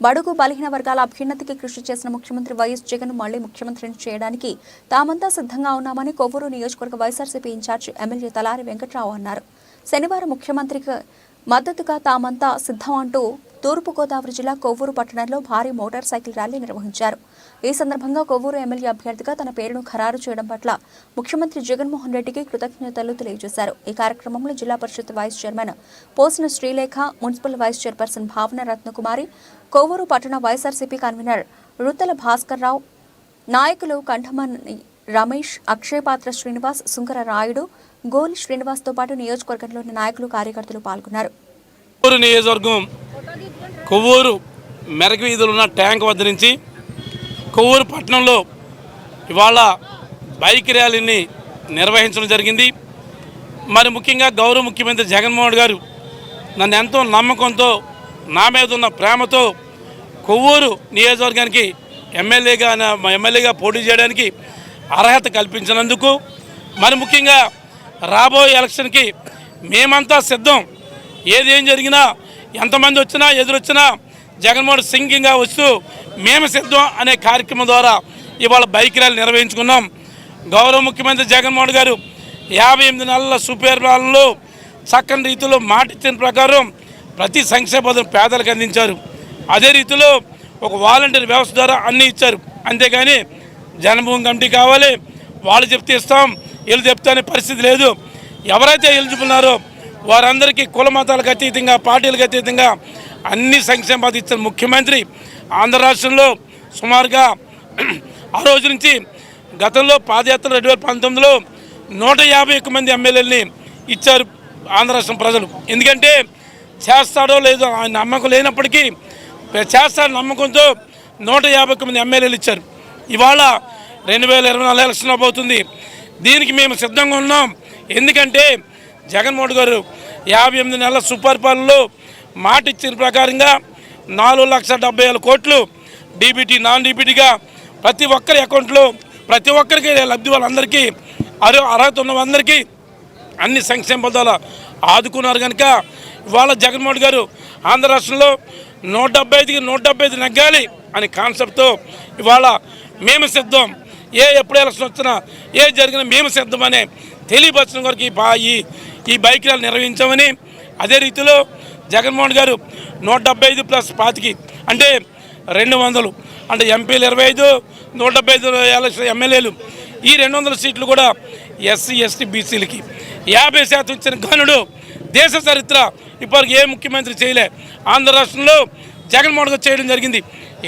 బడుగు బలహీన వర్గాల అభ్యున్నతికి కృషి చేసిన ముఖ్యమంత్రి వైఎస్ జగన్ మళ్ళీ ముఖ్యమంత్రిని చేయడానికి తామంతా సిద్ధంగా ఉన్నామని కొవ్వూరు నియోజకవర్గ వైఎస్ఆర్సీపీ ఇన్ఛార్జ్ ఎమ్మెల్యే తలారి వెంకట్రావు అన్నారు. శనివారం ముఖ్యమంత్రికి మద్దతుగా తామంతా సిద్ధం అంటూ తూర్పుగోదావరి జిల్లా కొవ్వూరు పట్టణంలో భారీ మోటార్ సైకిల్ ర్యాలీ నిర్వహించారు. ఈ సందర్భంగా కొవ్వూరు ఎమ్మెల్యే అభ్యర్థిగా తన పేరును ఖరారు చేయడం పట్ల ముఖ్యమంత్రి జగన్మోహన్ రెడ్డికి కృతజ్ఞతలు తెలియజేశారు. ఈ కార్యక్రమంలో జిల్లా పరిషత్ వైస్ చైర్మన్ పోసిన శ్రీలేఖ మున్సిపల్ వైస్ చైర్పర్సన్ భావన రత్నకుమారి కొవ్వూరు పట్టణ వైఎస్ఆర్సీపీ కన్వీనర్ రుతల భాస్కర్ రావు నాయకులు కంఠమని రమేష్ అక్షయపాత్ర శ్రీనివాస్ సుంకర రాయుడు గోలి శ్రీనివాస్తో పాటు నియోజకవర్గంలోని నాయకులు కార్యకర్తలు పాల్గొన్నారు. నియోజకవర్గం కొవ్వూరు మెరక వీధులు ఉన్న ట్యాంక్ వద్ద నుంచి కొవ్వూరు పట్టణంలో ఇవాళ బైక్ ర్యాలీని నిర్వహించడం జరిగింది. మరి ముఖ్యంగా గౌరవ ముఖ్యమంత్రి జగన్మోహన్ గారు నన్ను ఎంతో నమ్మకంతో నా మీద ఉన్న ప్రేమతో కొవ్వూరు నియోజకవర్గానికి ఎమ్మెల్యేగా ఎమ్మెల్యేగా పోటీ చేయడానికి అర్హత కల్పించినందుకు మరి ముఖ్యంగా రాబోయే ఎలక్షన్కి మేమంతా సిద్ధం. ఏదేం జరిగినా ఎంతమంది వచ్చినా ఎదురొచ్చినా జగన్మోహన్ సింగింగ్గా వస్తూ మేము సిద్ధం అనే కార్యక్రమం ద్వారా ఇవాళ బైక్ ర్యాలీ నిర్వహించుకున్నాం. గౌరవ ముఖ్యమంత్రి జగన్మోహన్ గారు యాభై ఎనిమిది నెలల సుపరిపాలనలో చక్కని రీతిలో మాట ఇచ్చిన ప్రకారం ప్రతి సంక్షేమ పథకం పేదలకు అందించారు. అదే రీతిలో ఒక వాలంటీర్ వ్యవస్థ ద్వారా అన్నీ ఇచ్చారు. అంతేగాని జన్మభూమి కమిటీ కావాలి వాళ్ళు చెప్తే ఇస్తాం వీళ్ళు చెప్తే అనే పరిస్థితి లేదు. ఎవరైతే ఎలిజిబుల్ వారందరికీ కుల మతాలకు అతీతంగా పార్టీలకు అతీతంగా అన్ని సంక్షేమ పథకాలు ముఖ్యమంత్రి ఆంధ్ర రాష్ట్రంలో సుమారుగా ఆ రోజు నుంచి గతంలో పాదయాత్ర రెండు వేల పంతొమ్మిదిలో నూట యాభై ఒక్క మంది ఎమ్మెల్యేలని ఇచ్చారు ఆంధ్ర రాష్ట్రం ప్రజలు. ఎందుకంటే చేస్తాడో లేదో ఆయన నమ్మకం లేనప్పటికీ చేస్తాడు నమ్మకంతో నూట యాభై ఒక్క మంది ఎమ్మెల్యేలు ఇచ్చారు. ఇవాళ రెండు వేల ఇరవై నాలుగు ఎలక్షన్ అవబోతుంది దీనికి మేము సిద్ధంగా ఉన్నాం. ఎందుకంటే జగన్మోహన్ గారు యాభై ఎనిమిది నెలల సుపరిపాలనలో మాట ఇచ్చిన ప్రకారంగా నాలుగు లక్షల డెబ్బై ఏడు కోట్లు డీబీటీ నాన్ డీబీటీగా ప్రతి ఒక్కరి అకౌంట్లో ప్రతి ఒక్కరికి లబ్ధి వాళ్ళందరికీ అరు అర్హత ఉన్న వాళ్ళందరికీ అన్ని సంక్షేమ పదాలు ఆదుకున్నారు కనుక ఇవాళ జగన్మోహన్ గారు ఆంధ్ర రాష్ట్రంలో నూట డెబ్బై ఐదుకి నూట డెబ్బై ఐదు నెగ్గాలి అనే కాన్సెప్ట్తో ఇవాళ మేము సిద్ధం. ఏ ఎప్పుడు ఎలక్షన్ వచ్చినా ఏ జరిగినా మేము సిద్ధమనే తెలియపరచడం కొరకు ఈ ఈ బైక్ ర్యాలీ నిర్వహించామని అదే రీతిలో జగన్మోహన్ గారు నూట డెబ్బై ఐదు ప్లస్ పాతికి అంటే రెండు వందలు అంటే ఎంపీలు ఇరవై ఐదు నూట డెబ్బై ఐదు ఎలక్షన్ ఎమ్మెల్యేలు ఈ రెండు వందల సీట్లు కూడా ఎస్సీ ఎస్టీ బీసీలకి. యాభై శాతం ఇచ్చిన ఘనుడు దేశ చరిత్ర ఇప్పటికి ఏ ముఖ్యమంత్రి చేయలే. ఆంధ్ర రాష్ట్రంలో జగన్మోహన్ గారు చేయడం జరిగింది.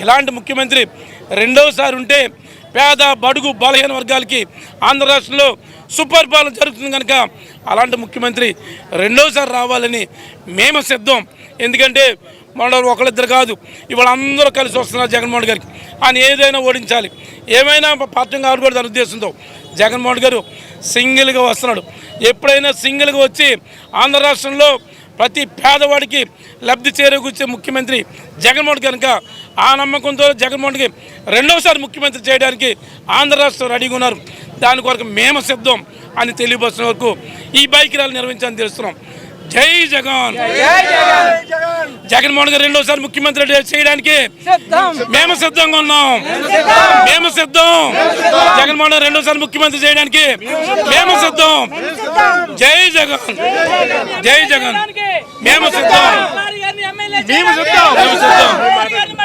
ఇలాంటి ముఖ్యమంత్రి రెండవసారి ఉంటే పేద బడుగు బలహీన వర్గాలకి ఆంధ్ర రాష్ట్రంలో సుపరిపాలన జరుగుతుంది కనుక అలాంటి ముఖ్యమంత్రి రెండోసారి రావాలని మేము సిద్ధం. ఎందుకంటే మన ఒకళ్ళిద్దరు కాదు ఇవాళ అందరూ కలిసి వస్తున్నారు జగన్మోహన్ గారికి. ఆయన ఏదైనా ఓడించాలి. ఏమైనా పార్టీ కావకూడదు అనే ఉద్దేశంతో జగన్మోహన్ గారు సింగిల్గా వస్తున్నాడు. ఎప్పుడైనా సింగిల్గా వచ్చి ఆంధ్ర రాష్ట్రంలో ప్రతి పేదవాడికి లబ్ధి చేరూర్చే ముఖ్యమంత్రి జగన్మోహన్ కనుక ఆ నమ్మకంతో జగన్మోహన్కి రెండవసారి ముఖ్యమంత్రి చేయడానికి ఆంధ్ర రాష్ట్రం రెడీగా ఉన్నారు. దాని కొరకు మేము సిద్ధం అని తెలియపరిచిన వరకు ఈ బైక్ ర్యాలీ నిర్వహించాలని తెలుస్తున్నాం. జై జగన్! జగన్మోహన్ గారు రెండోసారి ముఖ్యమంత్రి చేయడానికి మేము సిద్ధంగా ఉన్నాం. మేము సిద్ధం! జగన్మోహన్ గారు రెండోసారి ముఖ్యమంత్రి చేయడానికి మేము సిద్ధం! జై జగన్! జై జగన్! మేము సిద్ధం. మేము సిద్ధం. మేము సిద్ధం